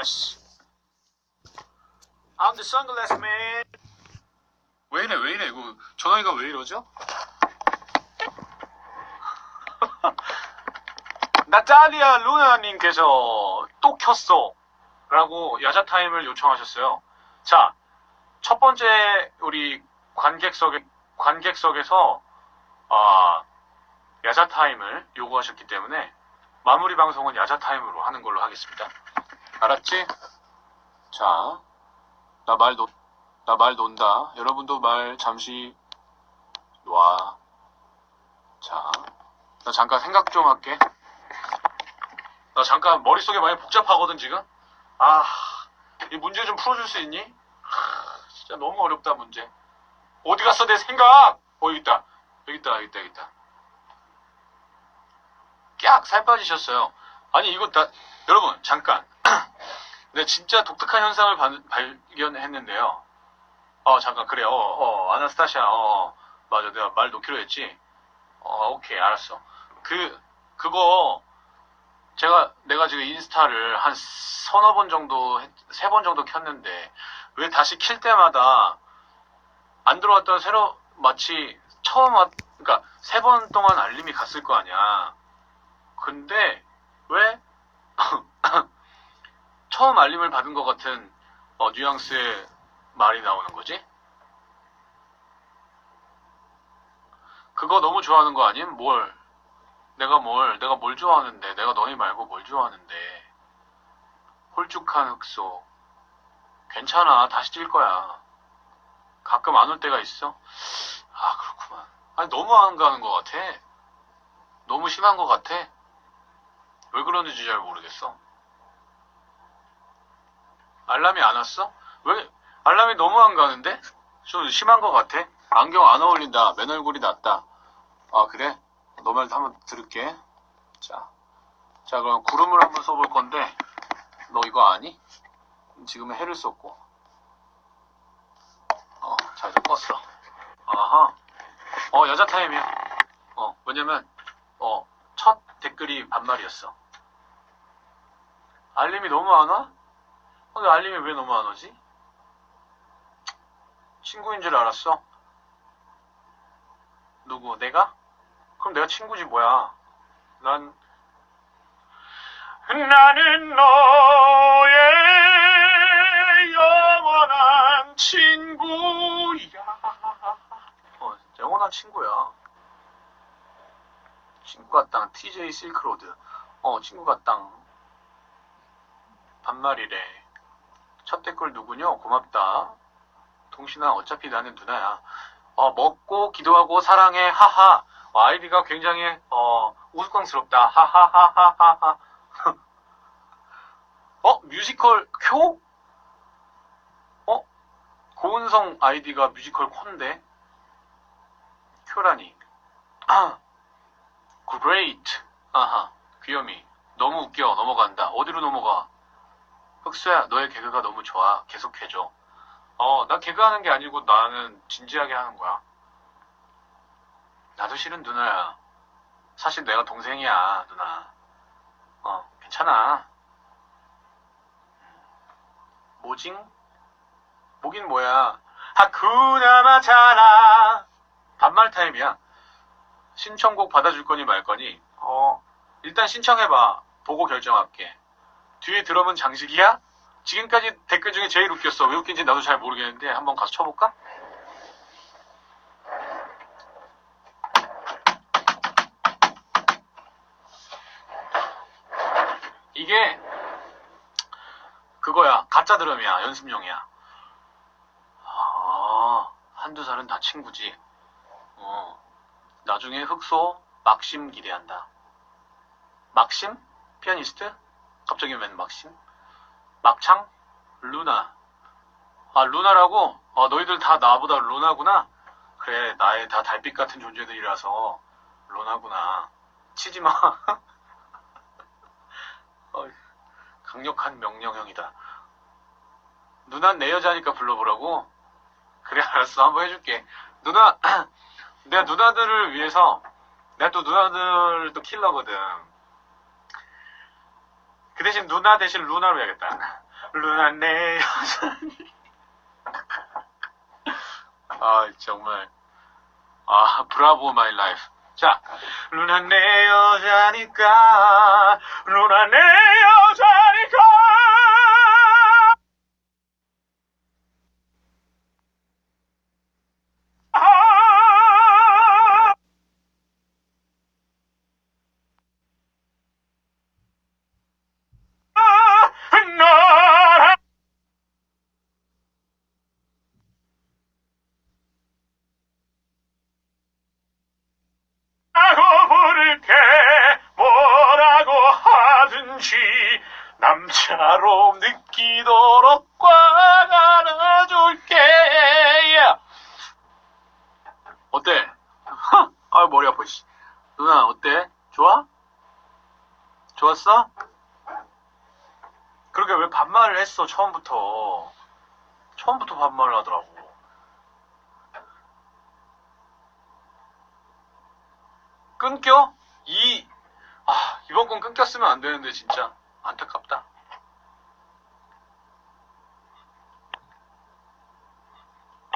Yes. I'm the sunglass man. 왜 이래, 왜 이래? 이거 전화기가 왜 이러죠? 나탈리아 루나님께서 또 켰어. 라고 야자 타임을 요청하셨어요. 자, 첫 번째 우리 관객석에, 관객석에서, 아, 야자 타임을 요구하셨기 때문에 마무리 방송은 야자 타임으로 하는 걸로 하겠습니다. 알았지? 자, 나말 놓, 나말 논다. 여러분도 말 잠시 놔. 자, 나 잠깐 생각 좀 할게. 나 잠깐 머릿속에 많이 복잡하거든, 지금? 아, 이 문제 좀 풀어줄 수 있니? 하, 진짜 너무 어렵다, 문제. 어디 갔어, 내 생각? 어, 여기 있다. 여기 있다, 여기 있다, 여기 있다. 깍! 살 빠지셨어요. 아니, 이거 다, 여러분, 잠깐. 네, 진짜 독특한 현상을 발- 발견했는데요. 어, 잠깐, 그래, 어, 어, 아나스타샤, 어, 맞아, 내가 말 놓기로 했지. 어, 오케이, 알았어. 그, 그거, 제가, 내가 지금 인스타를 한 서너 번 정도, 세 번 정도 켰는데, 왜 다시 킬 때마다 안 들어왔던 새로, 마치 처음 왔, 그니까, 세 번 동안 알림이 갔을 거 아니야. 근데, 왜, 처음 알림을 받은 것 같은 어, 뉘앙스의 말이 나오는 거지? 그거 너무 좋아하는 거 아님? 뭘? 내가 뭘, 내가 뭘 좋아하는데, 내가 너희 말고 뭘 좋아하는데. 홀쭉한 흑소. 괜찮아, 다시 찔 거야. 가끔 안 올 때가 있어? 아, 그렇구만. 아니, 너무 안 가는 것 같아. 너무 심한 것 같아. 왜 그러는지 잘 모르겠어. 알람이 안 왔어? 왜 알람이 너무 안 가는데? 좀 심한 것 같아. 안경 안 어울린다. 맨 얼굴이 낫다. 아 그래? 너 말도 한번 들을게. 자, 자 그럼 구름을 한번 써볼 건데 너 이거 아니? 지금은 해를 썼고. 어, 자 이제 껐어. 아하. 어 여자 타임이야. 어 왜냐면 어 첫 댓글이 반말이었어. 알림이 너무 안 와? 근데 알림이 왜 너무 안 오지? 친구인 줄 알았어? 누구? 내가? 그럼 내가 친구지 뭐야? 난 나는 너의 영원한 친구야. 어, 영원한 친구야. 친구가 땅 TJ 실크로드. 어, 친구가 땅. 반말이래. 첫 댓글 누구냐? 고맙다. 동신아, 어차피 나는 누나야. 어, 먹고, 기도하고, 사랑해, 하하. 어, 아이디가 굉장히, 어, 우스꽝스럽다. 하하하하하하. 어, 뮤지컬 쿄? 어? 고은성 아이디가 뮤지컬 콘데? 쿄라니. 아, great. 아하, 귀요미. 너무 웃겨. 넘어간다. 어디로 넘어가? 흑수야, 너의 개그가 너무 좋아. 계속 해줘. 어, 나 개그하는 게 아니고 나는 진지하게 하는 거야. 나도 싫은 누나야. 사실 내가 동생이야, 누나. 어, 괜찮아. 뭐징? 뭐긴 뭐야. 하쿠나 마차라. 반말 타임이야. 신청곡 받아줄 거니 말 거니? 어, 일단 신청해봐. 보고 결정할게. 뒤에 드럼은 장식이야? 지금까지 댓글 중에 제일 웃겼어. 왜 웃긴지 나도 잘 모르겠는데 한번 가서 쳐볼까? 이게 그거야. 가짜 드럼이야. 연습용이야. 아, 한두 살은 다 친구지. 어, 나중에 흑소 막심 기대한다. 막심? 피아니스트? 갑자기 웬 막심? 막창? 루나. 아, 루나라고? 어, 너희들 다 나보다 루나구나? 그래, 나의 다 달빛 같은 존재들이라서 루나구나. 치지 마. 강력한 명령형이다. 누난 내 여자니까 불러보라고? 그래, 알았어. 한번 해줄게. 누나, 내가 누나들을 위해서, 내가 또 누나들도 킬러거든. 그 대신 누나 대신 루나로 해야겠다. 루나 내 여자니. 아, 정말. 아, 브라보 마이 라이프. 자, 루나 내 여자니까, 루나 내 여자니까. 하든지 남자로 느끼도록 꽉 안아줄게 어때? 아 머리 아파 씨. 누나 어때? 좋아? 좋았어? 그러게 왜 반말을 했어 처음부터 처음부터 반말을 하더라고 끊겨? 이, 아, 이번 건 끊겼으면 안 되는데, 진짜. 안타깝다.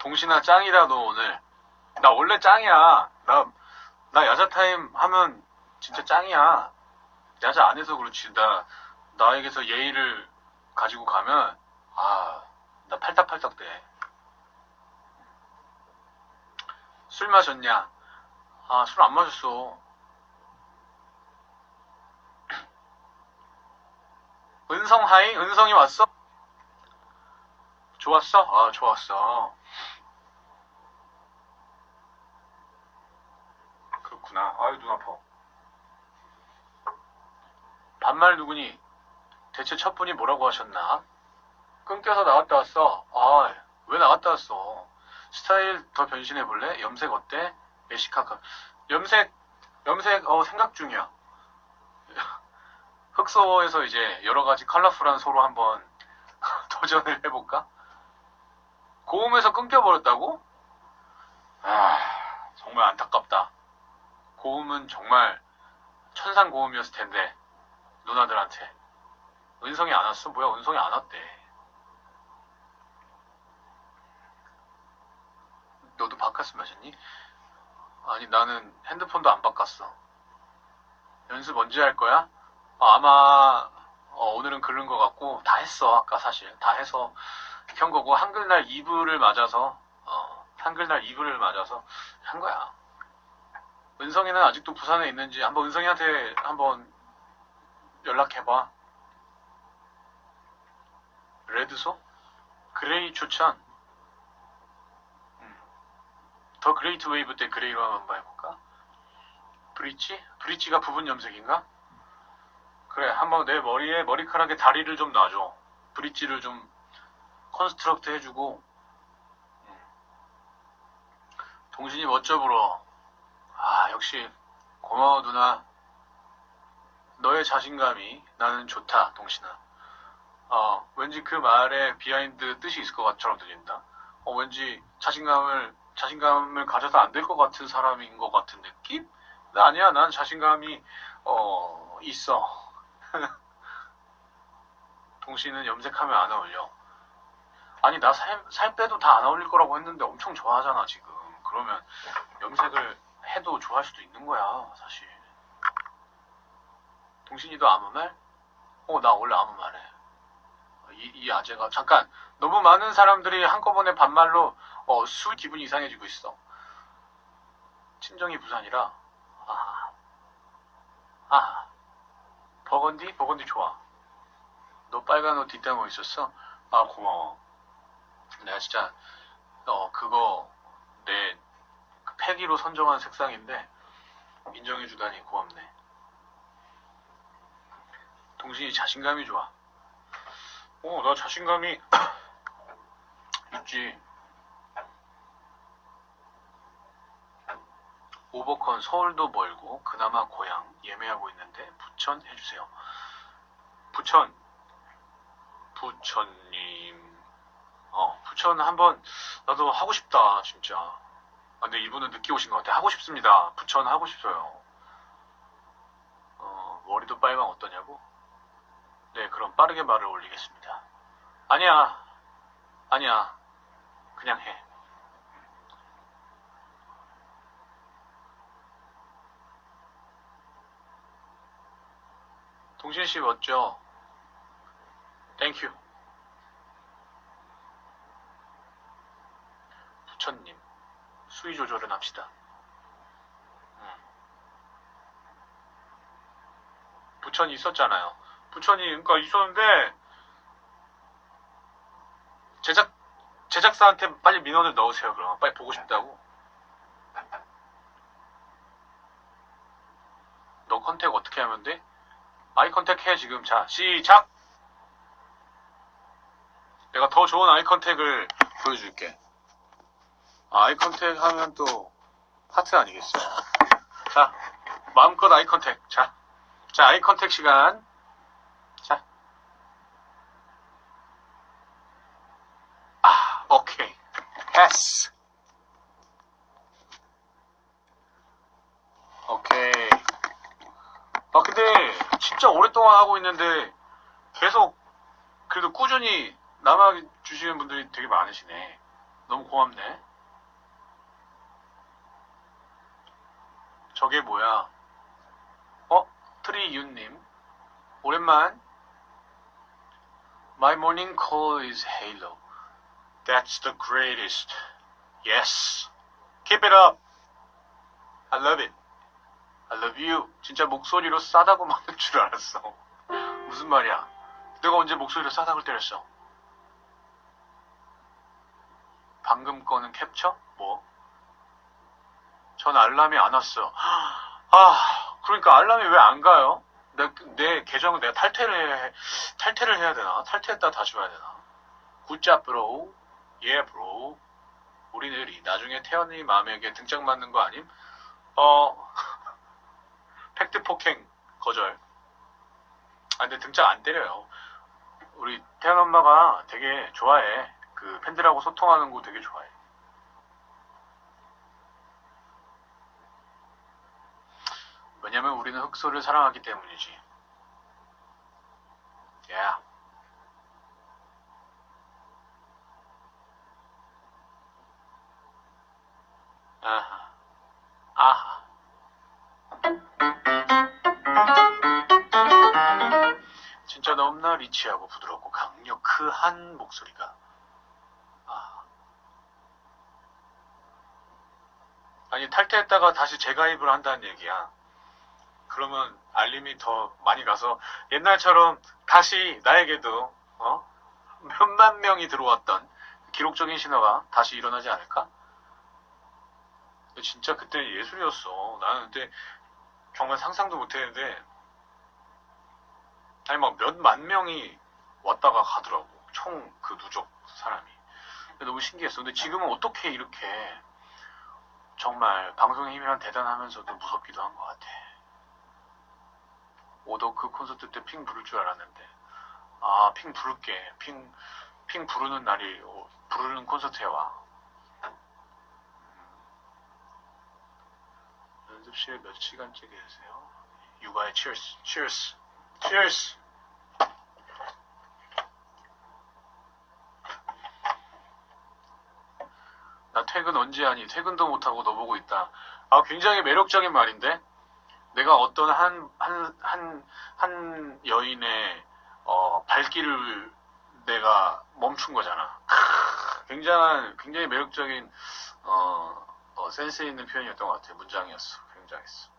동신아, 짱이다, 너 오늘. 나 원래 짱이야. 나, 나 야자 타임 하면 진짜 짱이야. 야자 안 해서 그렇지. 나, 나에게서 예의를 가지고 가면, 아, 나 팔딱팔딱 돼. 술 마셨냐? 아, 술 안 마셨어. 은성 하이? 은성이 왔어? 좋았어? 아, 좋았어. 그렇구나. 아유, 눈 아파. 반말 누구니? 대체 첫 분이 뭐라고 하셨나? 끊겨서 나갔다 왔어. 아, 왜 나갔다 왔어? 스타일 더 변신해 볼래? 염색 어때? 메시카카. 염색, 염색, 어, 생각 중이야. 흑소에서 이제 여러 가지 컬러풀한 소로 한번 도전을 해볼까? 고음에서 끊겨버렸다고? 아, 정말 안타깝다. 고음은 정말 천상 고음이었을 텐데, 누나들한테. 은성이 안 왔어? 뭐야, 은성이 안 왔대. 너도 바카스 마셨니? 아니, 나는 핸드폰도 안 바꿨어. 연습 언제 할 거야? 어, 아마, 어, 오늘은 그런 것 같고, 다 했어, 아까 사실. 다 해서 켠 거고, 한글날 2부를 맞아서, 어, 한글날 2부를 맞아서 한 거야. 은성이는 아직도 부산에 있는지, 한번 은성이한테 한번 연락해봐. 레드소? 그레이 추천. 음. 더 그레이트 웨이브 때 그레이로 한번 해볼까? 브릿지? 브릿지가 부분 염색인가? 그래, 한번 내 머리에 머리카락에 다리를 좀 놔줘. 브릿지를 좀 컨스트럭트 해주고. 음. 동신이 멋져 불어. 아, 역시 고마워 누나. 너의 자신감이 나는 좋다, 동신아. 어, 왠지 그 말에 비하인드 뜻이 있을 것처럼 들린다. 어, 왠지 자신감을, 자신감을 가져서 안될 것 같은 사람인 것 같은 느낌? 나 아니야, 난 자신감이, 어, 있어. 동시는 염색하면 안 어울려. 아니, 나 살, 살 빼도 다 안 어울릴 거라고 했는데 엄청 좋아하잖아, 지금. 그러면 염색을 해도 좋아할 수도 있는 거야, 사실. 동신이도 아무 말? 어, 나 원래 아무 말 해. 이, 이 아재가, 잠깐, 너무 많은 사람들이 한꺼번에 반말로, 어, 수 기분이 이상해지고 있어. 친정이 부산이라, 아, 아, 버건디? 버건디 좋아. 너 빨간 옷 뒷담화 있었어? 아, 고마워. 내가 진짜, 어, 그거, 내, 그 패기로 선정한 색상인데, 인정해 주다니 고맙네. 동신이 자신감이 좋아. 어, 나 자신감이 있지. 오버컨 서울도 멀고 그나마 고향 예매하고 있는데 부천 해주세요. 부천 부천님 어 부천 한번 나도 하고 싶다 진짜. 아, 근데 이분은 늦게 오신 것 같아. 하고 싶습니다. 부천 하고 싶어요. 어 머리도 빨강 어떠냐고? 네 그럼 빠르게 말을 올리겠습니다. 아니야. 아니야. 그냥 해. 동신 씨 멋져. 땡큐. 부처님, 수위 조절은 합시다. 음. 부천이 있었잖아요. 부천이 그러니까 있었는데 제작 제작사한테 빨리 민원을 넣으세요. 그럼 빨리 보고 싶다고. 너 컨택 어떻게 하면 돼? 아이 컨택 해 지금. 자 시작. 내가 더 좋은 아이 컨택을 보여줄게. 아, 아이 컨택 하면 또 하트 아니겠어요? 자, 마음껏 아이 컨택. 자, 자 아이 컨택 시간. 자. 아, 오케이. 패스. 오케이. 아, 근데 진짜 오랫동안 하고 있는데 계속 그래도 꾸준히 남아 주시는 분들이 되게 많으시네. 너무 고맙네. 저게 뭐야? 어? 트리윤님. 오랜만. My morning call is Halo. That's the greatest. Yes. Keep it up. I love it. I love you. 진짜 목소리로 싸다고 막는 줄 알았어. 무슨 말이야? 내가 언제 목소리로 싸다고 때렸어? 방금 거는 캡처? 뭐? 전 알람이 안 왔어. 아, 그러니까 알람이 왜 안 가요? 내, 내 계정을 내가 탈퇴를 해, 탈퇴를 해야 되나? 탈퇴했다 다시 와야 되나? 굿잡 브로. 예, 브로. 우리 느리. 나중에 태연이 마음에게 등짝 맞는 거 아님? 어, 팩트 폭행 거절. 아, 근데 등짝 안 때려요. 우리 태연 엄마가 되게 좋아해. 그 팬들하고 소통하는 거 되게 좋아해. 왜냐면 우리는 흑소를 사랑하기 때문이지. 야. 아 리치하고 부드럽고 강력한 목소리가. 아. 아니 탈퇴했다가 다시 재가입을 한다는 얘기야. 그러면 알림이 더 많이 가서 옛날처럼 다시 나에게도 어? 몇만 명이 들어왔던 기록적인 신화가 다시 일어나지 않을까? 진짜 그때 예술이었어. 나는 그때 정말 상상도 못했는데 아니 막 몇 만 명이 왔다가 가더라고. 총 그 누적 사람이. 너무 신기했어. 근데 지금은 어떻게 이렇게 정말 방송의 힘이란 대단하면서도 무섭기도 한 것 같아. 오더 그 콘서트 때 핑 부를 줄 알았는데 아 핑 부를게 핑, 핑 부르는 날이 오- 부르는 콘서트에 와 음. 연습실에 몇 시간째 계세요? 육아에 cheers cheers cheers 나 퇴근 언제 하니 퇴근도 못하고 너 보고 있다 아 굉장히 매력적인 말인데 내가 어떤 한, 한, 한, 한 여인의, 어, 발길을 내가 멈춘 거잖아. 크, 굉장한, 굉장히 매력적인, 어, 어, 센스 있는 표현이었던 것 같아. 문장이었어. 굉장했어.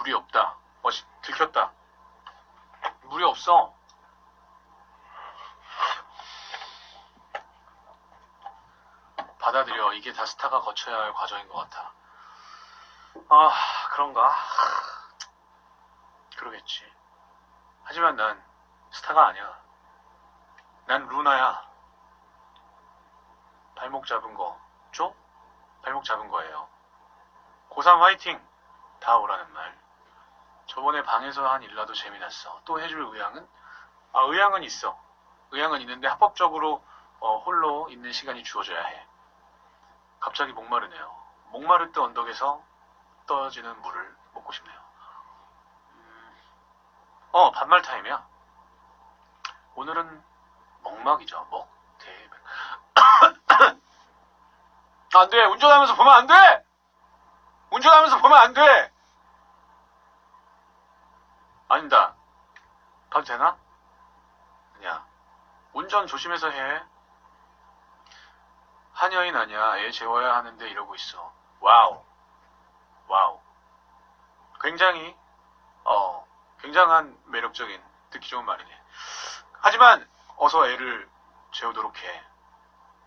물이 없다. 어, 씨, 들켰다. 물이 없어. 받아들여. 이게 다 스타가 거쳐야 할 과정인 것 같아. 아, 그런가? 그러겠지. 하지만 난 스타가 아니야. 난 루나야. 발목 잡은 거, 줘? 발목 잡은 거예요. 고3 화이팅! 다 오라는 말. 저번에 방에서 한 일라도 재미났어. 또 해줄 의향은? 아, 의향은 있어. 의향은 있는데 합법적으로 어, 홀로 있는 시간이 주어져야 해. 갑자기 목마르네요. 목마를 때 언덕에서 떨어지는 물을 먹고 싶네요. 음, 어, 반말 타임이야. 오늘은 먹먹이죠. 먹 대. 안 돼. 운전하면서 보면 안 돼. 운전하면서 보면 안 돼. 아니다. 봐도 되나? 아니야. 운전 조심해서 해. 한여인 아니야. 애 재워야 하는데 이러고 있어. 와우. 와우. 굉장히, 어, 굉장한 매력적인, 듣기 좋은 말이네. 하지만, 어서 애를 재우도록 해.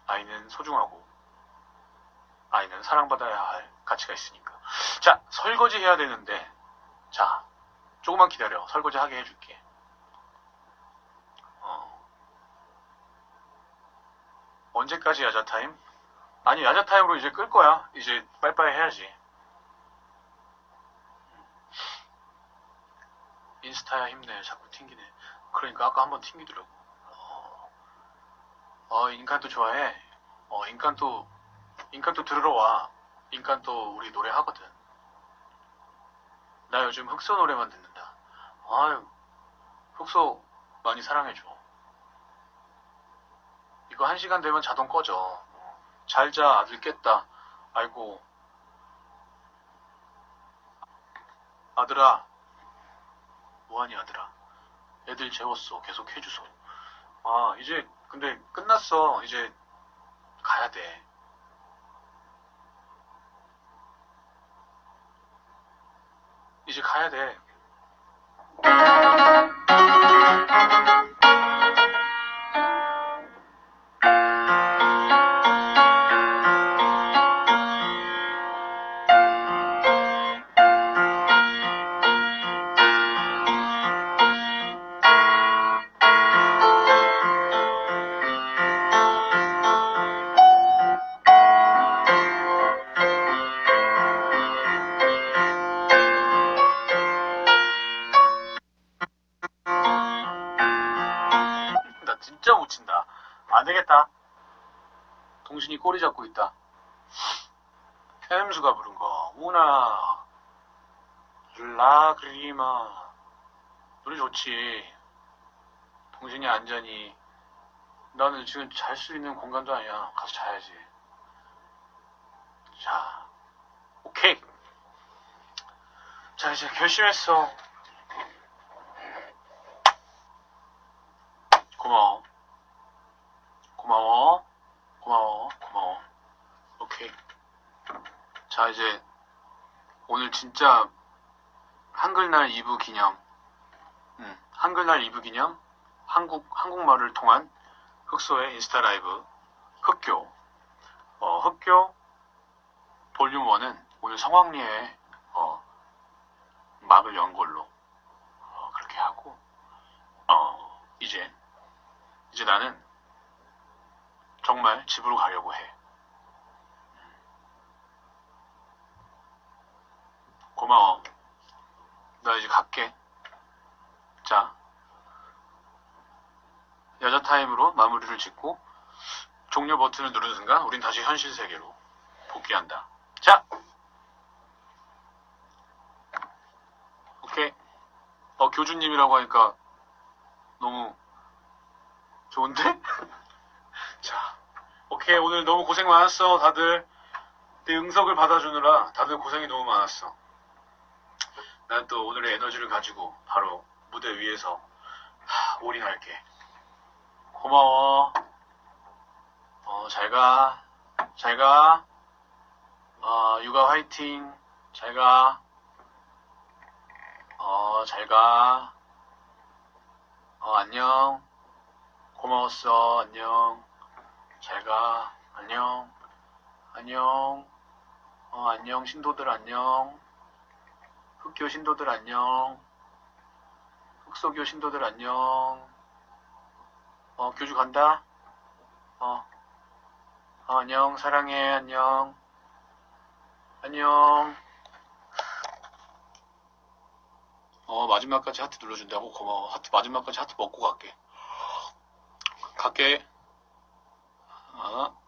아이는 소중하고, 아이는 사랑받아야 할 가치가 있으니까. 자, 설거지 해야 되는데, 자, 조금만 기다려. 설거지 하게 해줄게. 어. 언제까지 야자타임? 아니, 야자타임으로 이제 끌 거야. 이제 빨리빨리 해야지. 인스타야 힘내. 자꾸 튕기네. 그러니까 아까 한번 튕기더라고. 어, 어 인간도 좋아해. 어, 인간도, 인간도 들으러 와. 인간도 우리 노래 하거든. 나 요즘 흑소 노래만 듣는다. 아유, 흑소 많이 사랑해줘. 이거 한 시간 되면 자동 꺼져. 잘 자, 아들 깼다. 아이고. 아들아. 뭐하니, 아들아. 애들 재웠어. 계속 해주소. 아, 이제, 근데 끝났어. 이제, 가야 돼. 이제 가야 돼. 꼬리 잡고 있다. 햄수가 부른 거. 우나. 라그리마. 노래 좋지. 동신이 안전히. 나는 지금 잘 수 있는 공간도 아니야. 가서 자야지. 자. 오케이. 자, 이제 결심했어. 고마워. 고마워. 고마워. 고마워. 오케이. 자, 이제 오늘 진짜 한글날 2부 기념, 음, 한글날 2부 기념 한국 한국말을 통한 흑소의 인스타 라이브 흑교, 어, 흑교 볼륨 1은 오늘 성황리에 어, 막을 연 걸로 어, 그렇게 하고 어, 이제 이제 나는 정말 집으로 가려고 해. 고마워. 나 이제 갈게. 자, 여자 타임으로 마무리를 짓고 종료 버튼을 누르는 순간 우린 다시 현실 세계로 복귀한다. 자, 오케이. 어 교주님이라고 하니까 너무 좋은데? 자, 오케이. 오늘 너무 고생 많았어, 다들. 내 응석을 받아주느라 다들 고생이 너무 많았어. 난 또 오늘의 에너지를 가지고 바로 무대 위에서 하, 올인할게. 고마워. 어, 잘 가. 잘 가. 어, 육아 화이팅. 잘 가. 어, 잘 가. 어, 안녕. 고마웠어. 안녕. 잘 가. 안녕. 안녕. 어, 안녕. 신도들 안녕. 흑교 신도들 안녕. 흑소교 신도들 안녕. 어, 교주 간다. 어. 어, 안녕. 사랑해. 안녕. 안녕. 어, 마지막까지 하트 눌러준다고? 고마워. 하트, 마지막까지 하트 먹고 갈게. 갈게. 어.